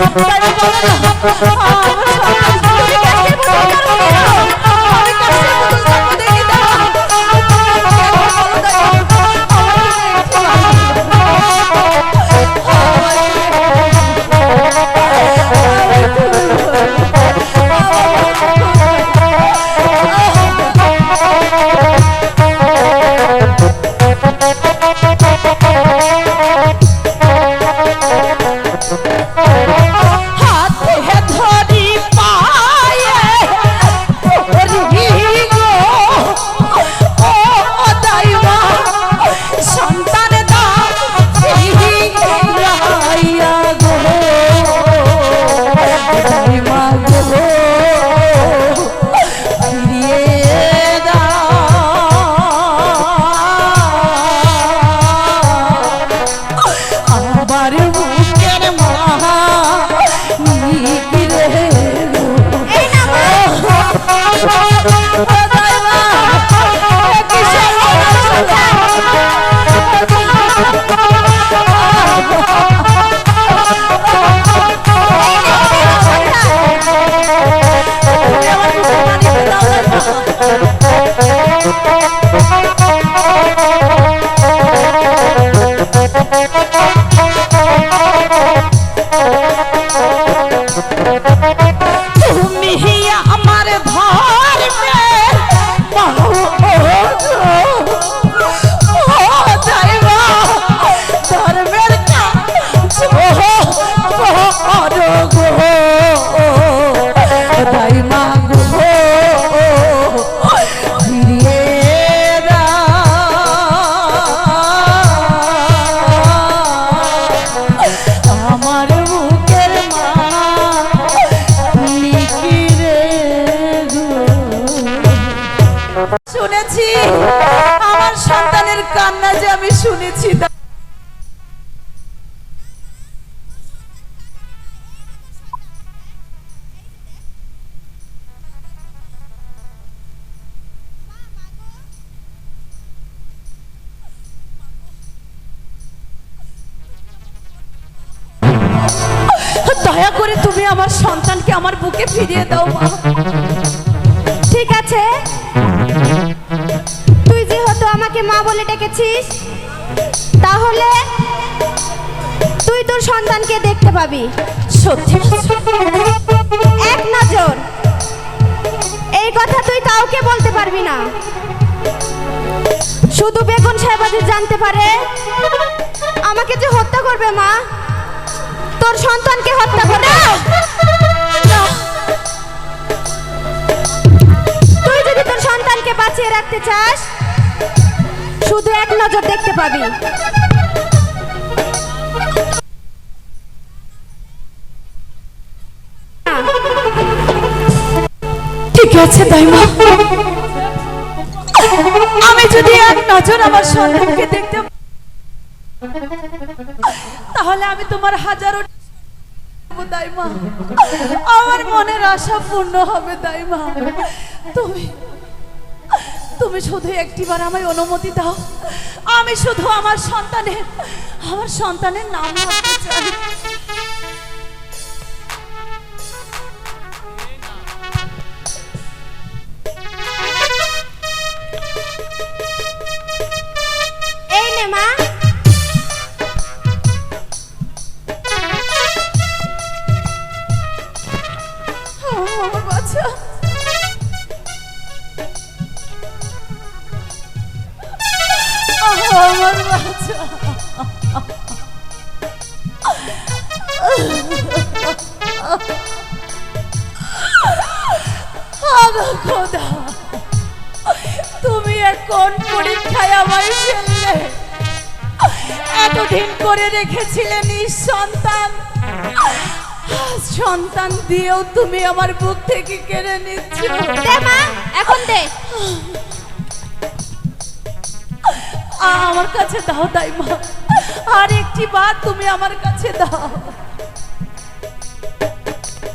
না বলো Oh. শুনেছি দয়া করে তুমি আমার সন্তানকে আমার বুকে ফিরিয়ে দাও, মা। ঠিক আছে? তুই যেহেতু আমাকে মা বলে ডেকেছিস তাহলে তুই তোর সন্তানকে দেখতে পাবি। সত্যি এক নজর। এই কথা তুই কাউকে বলতে পারবি না। শুধু বেগুন সাহেব যদি জানতে পারে, আমাকে যে হত্যা করবে মা, তোর সন্তানকে হত্যা করবে। তুই যদি তোর সন্তানকে বাঁচিয়ে রাখতে চাস শুধু এক নজর দেখতে পাবি। ঠিক আছে তাই মা আমি যদি এক নজর আমার সন্তানকে দেখতে তাহলে আমি তোমার হাজারো দাইমা। আমার মনের আশা পূর্ণ হবে, দাইমা। তুমি তুমি শুধু একটিবার আমায় অনুমতি দাও। আমি শুধু আমার সন্তানের আমার সন্তানের নাম রাখতে চাই। আমার বাচ্চা তুমি এখন পরীক্ষায় আমায় ফেললে। এতদিন করে রেখেছিলে নিঃসন্তান। সন্তান দিয়েও তুমি আমার বুক থেকে কেড়ে নিচ্ছ। এখন দে। আমার কাছে দাও তাই মা আর একটি বার তুমি আমার কাছে দাও।